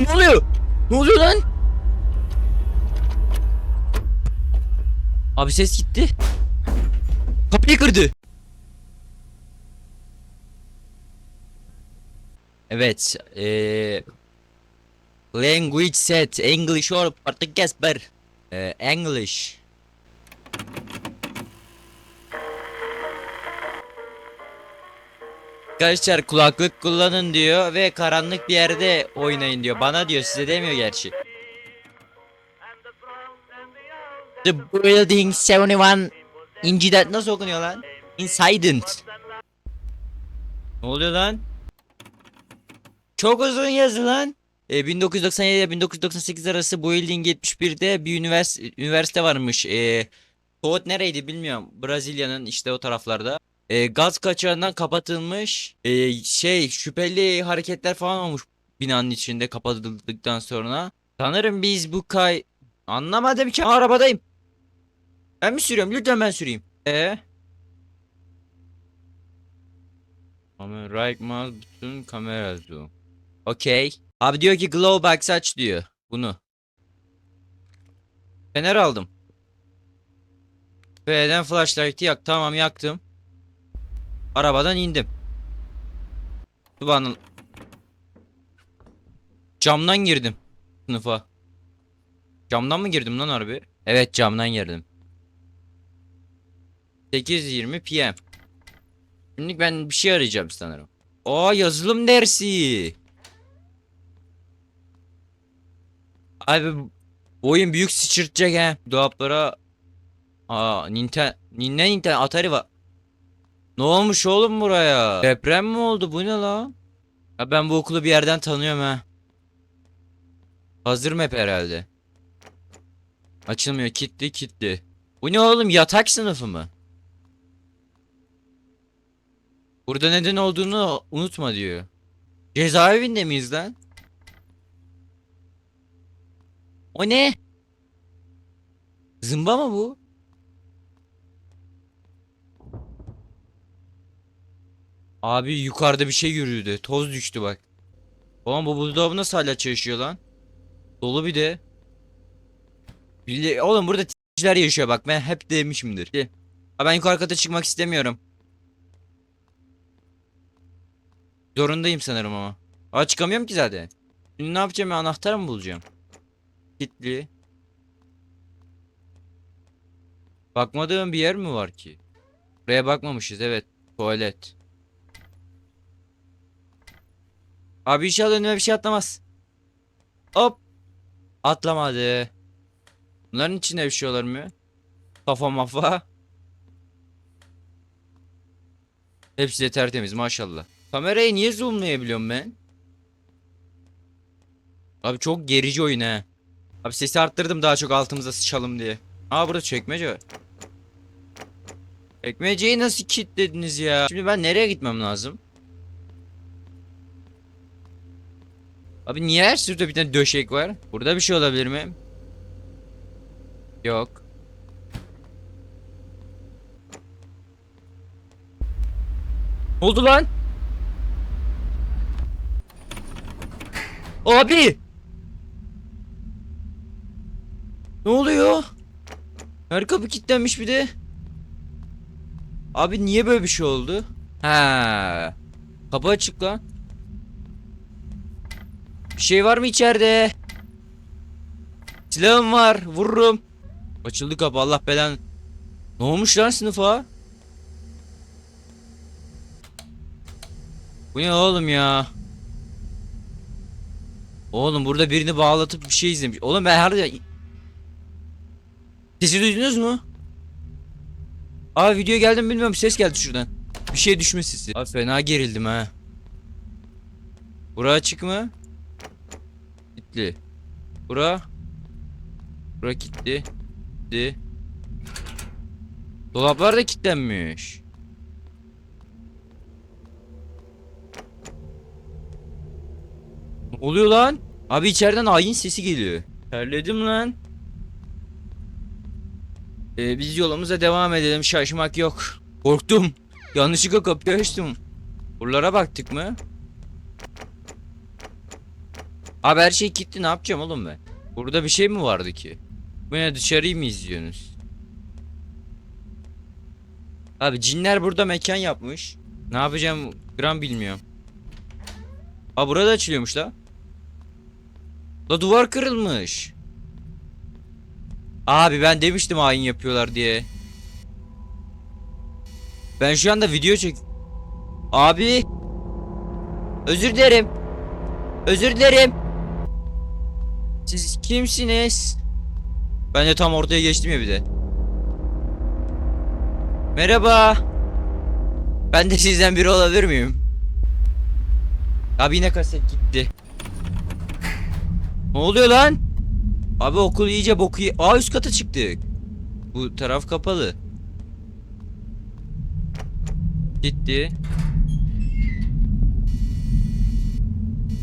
Ne oluyor? Ne oluyor lan? Abi ses gitti. Kapıyı kırdı. Evet. Eee language set. English or Portuguese ber. Eee, English. Arkadaşlar kulaklık kullanın diyor ve karanlık bir yerde oynayın diyor. Bana diyor size demiyor gerçi. The building 71 İncidat nasıl okunuyor lan? Incident. Ne oluyor lan? Çok uzun yazı lan. E, 1997 ile 1998 arası Building 71'de bir ünivers üniversite varmış. E, Toad nereydi bilmiyorum. Brezilya'nın işte o taraflarda. E, gaz kaçağından kapatılmış. E, şey şüpheli hareketler falan olmuş binanın içinde kapatıldıktan sonra. Sanırım biz bu kay... Anlamadım ki arabadayım. Ben mi sürüyorum? Lütfen ben süreyim. E Ama right mouse bütün kamera zoom. Okey. Abi diyor ki glow box aç diyor. Bunu. Fener aldım. F'den flashlight'ı yak. Tamam yaktım. Arabadan indim. Subhanallah. Camdan girdim sınıfa. Camdan mı girdim lan harbi? Evet camdan girdim. 8.20 PM. Şimdi ben bir şey arayacağım sanırım. Aa yazılım dersi. Abi oyun büyük sıçırtacak he. Dolaplara Aa Nintendo Nintendo Atari var. Ne olmuş oğlum buraya? Deprem mi oldu? Bu ne la? Ya ben bu okulu bir yerden tanıyorum ha. Hazır map herhalde. Açılmıyor. Kitli kitli. Bu ne oğlum? Yatak sınıfı mı? Burada neden olduğunu unutma diyor. Cezaevinde miyiz lan? O ne? Zımba mı bu? Abi yukarıda bir şey yürüdü. Toz düştü bak. Oğlum bu buzdolabı nasıl hala çalışıyor lan? Dolu bir de. Bili- Oğlum burada t***ler yaşıyor bak ben hep demişimdir. Ha ben yukarı kata çıkmak istemiyorum. Zorundayım sanırım ama. Aa çıkamıyorum ki zaten. Şimdi ne yapacağım ya anahtar mı bulacağım? Kitli. Bakmadığım bir yer mi var ki? Buraya bakmamışız evet. Tuvalet. Abi inşallah önüme bir şey atlamaz. Hop. Atlamadı. Bunların içinde bir şey olur mu? Kafa mafa. Hepsi de tertemiz maşallah. Kamerayı niye zoomlayabiliyorum ben? Abi çok gerici oyun he. Abi sesi arttırdım daha çok altımıza sıçalım diye. Aa burada çekmece var. Çekmeceyi nasıl kilitlediniz ya? Şimdi ben nereye gitmem lazım? Abi niye her sırada bir tane döşek var? Burada bir şey olabilir mi? Yok. Oldu lan? Abi! Ne oluyor? Her kapı kilitlenmiş bir de. Abi niye böyle bir şey oldu? Ha. Kapı açık lan. Bir şey var mı içeride? Silahım var. Vururum. Açıldı kapı Allah belan. Ne olmuş lan sınıfa? Bu ne oğlum ya? Oğlum burada birini bağlatıp bir şey izlemiş. Oğlum ben her Sesi duydunuz mu? Aa video geldi mi bilmiyorum ses geldi şuradan. Bir şey düşme sesi. Abi fena gerildim ha. Bura açık mı? Kilitli. Bura. Bura kilitli. Kilitli. Dolaplar da kilitlenmiş. Ne oluyor lan? Abi içeriden ayin sesi geliyor. Terledim lan. Ee, biz yolumuza devam edelim. Şaşmak yok. Korktum. Yanlışlıkla kapıyı açtım. Buralara baktık mı? Abi her şey gitti ne yapacağım oğlum ben? Burada bir şey mi vardı ki? Bu ne dışarıyı mı izliyorsunuz? Abi cinler burada mekan yapmış. Ne yapacağım gram bilmiyorum. Aa burada açılıyormuş la. La duvar kırılmış. Abi ben demiştim hain yapıyorlar diye. Ben şu anda video çek... Abi. Özür dilerim. Özür dilerim. Siz kimsiniz? Ben de tam ortaya geçtim ya bir de. Merhaba. Ben de sizden biri olabilir miyim? Abi yine kaset gitti. Ne oluyor lan? Abi okul iyice boku Aa üst kata çıktık. Bu taraf kapalı. Gitti.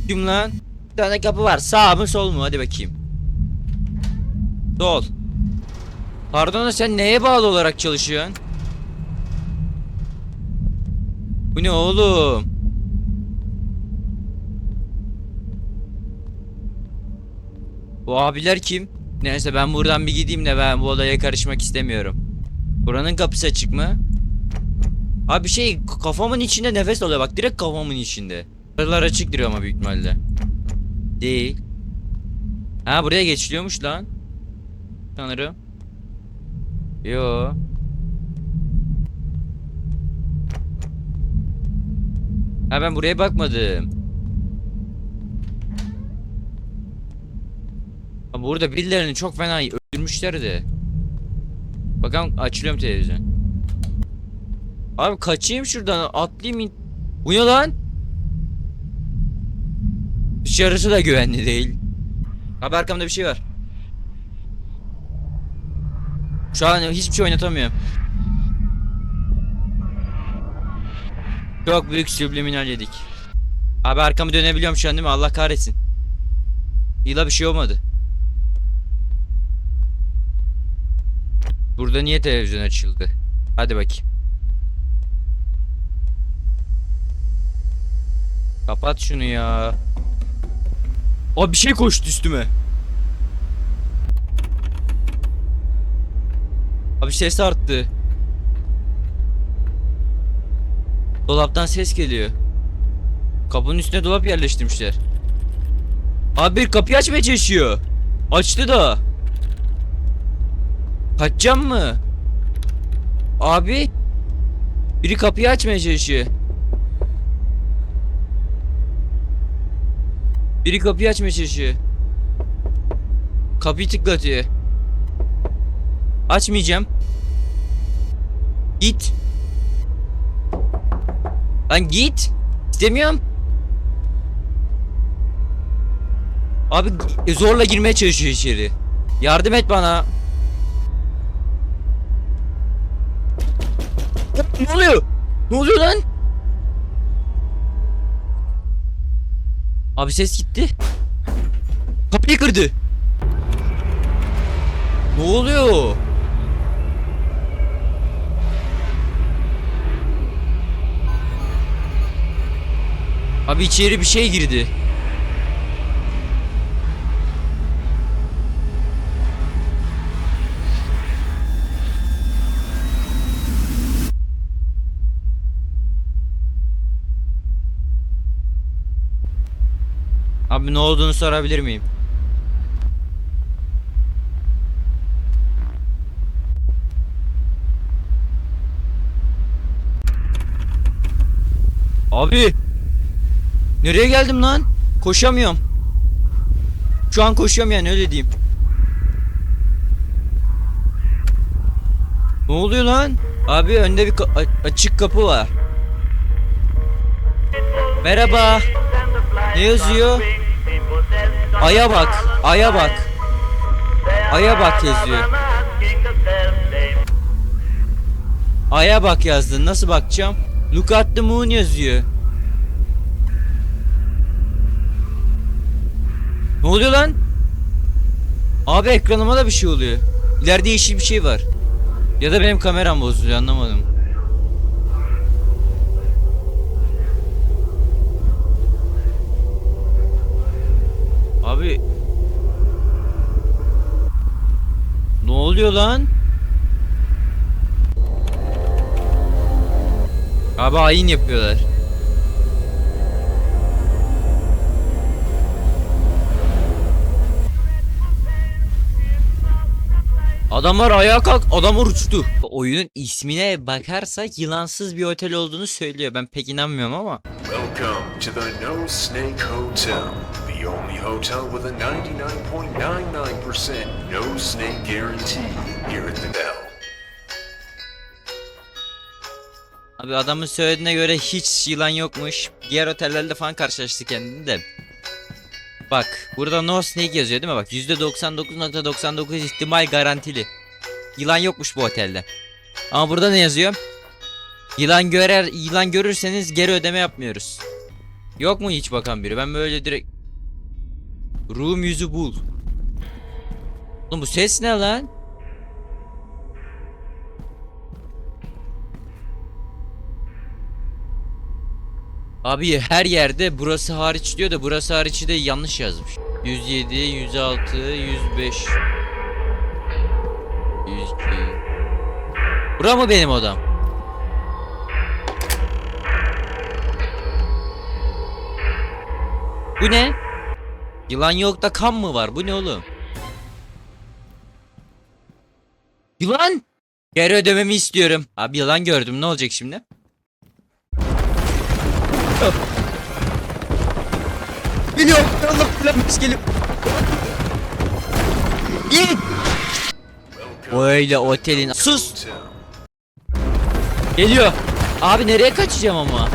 Kim lan? Tane kapı var. Sağ mı sol mu? Hadi bakayım. Sol. Pardon sen neye bağlı olarak çalışıyorsun? Bu ne oğlum? Bu abiler kim? Neyse ben buradan bir gideyim de ben bu olaya karışmak istemiyorum. Buranın kapısı açık mı? Abi şey kafamın içinde nefes alıyor bak direkt kafamın içinde. Buralar açık duruyor ama büyük ihtimalle. Değil. Ha buraya geçiliyormuş lan. Sanırım. Yo. Ha ben buraya bakmadım. Ha burada birilerini çok fena öldürmüşler de. Bakalım açılıyorum televizyon. Abi kaçayım şuradan atlayayım. Bu ne lan? Dışarısı da güvenli değil. Abi arkamda bir şey var. Şu an hiçbir şey oynatamıyorum. Çok büyük subliminal yedik. Abi arkamı dönebiliyorum şu an değil mi? Allah kahretsin. Yıla bir şey olmadı. Burada niye televizyon açıldı? Hadi bakayım. Kapat şunu ya. Aa bir şey koştu üstüme. Abi ses arttı. Dolaptan ses geliyor. Kapının üstüne dolap yerleştirmişler. Abi bir kapıyı açmaya çalışıyor. Açtı da. Kaçacağım mı? Abi. Biri kapıyı açmaya çalışıyor. Biri kapıyı açmaya çalışıyor. Kapıyı tıklatıyor. Açmayacağım. Git. Lan git. İstemiyorum. Abi g- zorla girmeye çalışıyor içeri. Yardım et bana. Ne oluyor? Ne oluyor lan? Abi ses gitti. Kapıyı kırdı. Ne oluyor? Abi içeri bir şey girdi. Abi ne olduğunu sorabilir miyim? Abi Nereye geldim lan? Koşamıyorum. Şu an koşuyorum öyle diyeyim. Ne oluyor lan? Abi önde bir ka- açık kapı var. Merhaba. Ne yazıyor? Aya bak, aya bak. Aya bak yazıyor. Aya bak yazdın. Nasıl bakacağım? Look at the moon yazıyor. Ne oluyor lan? Abi ekranıma da bir şey oluyor. İleride yeşil bir şey var. Ya da benim kameram bozuluyor anlamadım. Oluyor lan? Abi hain yapıyorlar. Adamlar ayağa kalk, adamlar uçtu. Oyunun ismine bakarsak yılansız bir otel olduğunu söylüyor. Ben pek inanmıyorum ama. Welcome to the No Snake Hotel, the only hotel with a 99.99% no snake guarantee here at the Bell. Abi adamın söylediğine göre hiç yılan yokmuş. Diğer otellerde falan karşılaştı kendini de. Bak burada no snake yazıyor değil mi? Bak %99.99 ihtimal garantili. Yılan yokmuş bu otelde. Ama burada ne yazıyor? Yılan görer yılan görürseniz geri ödeme yapmıyoruz. Yok mu hiç bakan biri? Ben böyle direkt Room yüzü bul. Oğlum bu ses ne lan? Abi her yerde burası hariç diyor da burası hariç de yanlış yazmış. 107, 106, 105. 102. Bura mı benim odam? Bu ne? Yılan yok da kan mı var? Bu ne oğlum? Yılan! Geri ödememi istiyorum. Abi yılan gördüm. Ne olacak şimdi? Geliyor. Allah bilemez geliyor. Git. Öyle otelin. Sus. Geliyor. Abi nereye kaçacağım ama?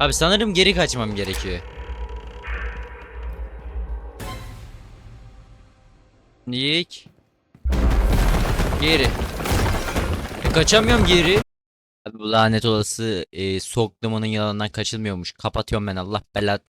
Abi sanırım geri kaçmam gerekiyor. Nick. Geri. E, kaçamıyorum geri. Abi bu lanet olası e, soklumanın yalanından kaçılmıyormuş. Kapatıyorum ben Allah belat